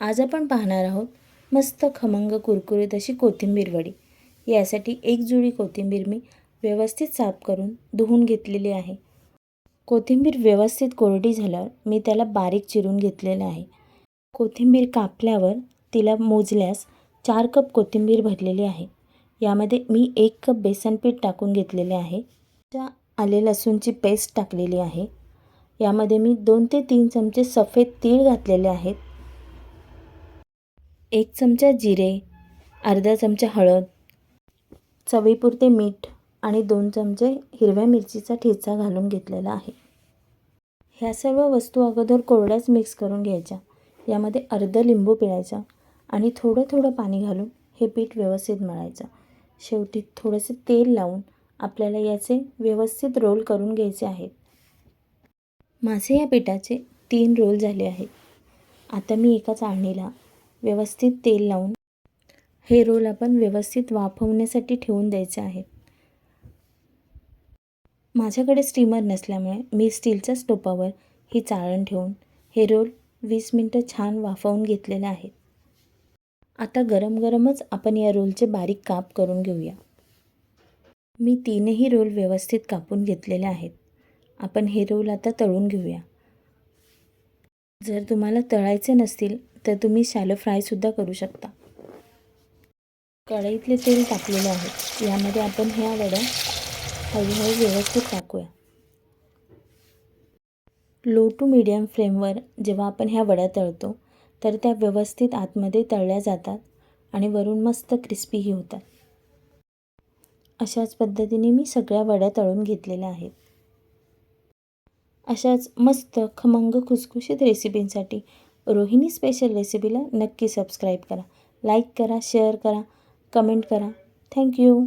आज आपण पाहणार आहोत मस्त खमंग कुरकुरीत अशी कोथिंबीर वडी. यासाठी एक जुडी कोथिंबीर मी व्यवस्थित साफ करून धुवून घेतलेली आहे. कोथिंबीर व्यवस्थित कोरडी झाल्यावर मी त्याला बारीक चिरून घेतलेलं आहे. कोथिंबीर कापल्यावर तिला मोजल्यास चार कप कोथिंबीर भरलेली आहे. यामध्ये मी एक कप बेसन पीठ टाकून घेतलेले आहे. त्या आले लसूणची पेस्ट टाकलेली आहे. यामध्ये मी दोन ते तीन चमचे सफेद तीळ घातलेले आहेत. एक चमचा जिरे अर्धा चमचा हळद चवीपुरते मीठ आणि दोन चमचे हिरव्या मिरचीचा ठेचा घालून घेतलेला आहे. ह्या सर्व वस्तू अगोदर कोरड्याच मिक्स करून घ्यायच्या. यामध्ये अर्धं लिंबू पिळायचा आणि थोडं थोडं पाणी घालून हे पीठ व्यवस्थित मळायचं. शेवटी थोडंसं तेल लावून आपल्याला याचे व्यवस्थित रोल करून घ्यायचे आहेत. माझे या पिठाचे तीन रोल झाले आहेत. आता मी एका चाळणीला व्यवस्थित तेल लावून हे रोल आपण व्यवस्थित वाफवण्यासाठी ठेवून द्यायचे आहेत. माझ्याकडे स्टीमर नसल्यामुळे मी स्टीलच्या स्टोपावर ही चाळण ठेवून हे रोल वीस मिनटं छान वाफवून घेतलेले आहेत. आता गरम गरमच आपण या रोलचे बारीक काप करून घेऊया. मी तीनही रोल व्यवस्थित कापून घेतलेले आहेत. आपण हे रोल आता तळून घेऊया. जर तुम्हाला तळायचे नसतील तर तुम्ही शॅलो फ्रायसुद्धा करू शकता. कढईतले तेल टाकलेले आहे. यामध्ये आपण ह्या वड्या हळूहळू व्यवस्थित टाकूया. लो टू मीडियम फ्लेमवर जेव्हा आपण ह्या वड्या तळतो तर त्या व्यवस्थित आतमध्ये तळल्या जातात आणि वरून मस्त क्रिस्पीही होतात. अशाच पद्धतीने मी सगळ्या वड्या तळून घेतलेल्या आहेत. अशाच मस्त खमंग खुसखुशीत रेसिपींसाठी रोहिणी स्पेशल रेसिपीला नक्की सबस्क्राईब करा. लाईक करा शेअर करा कमेंट करा. थँक्यू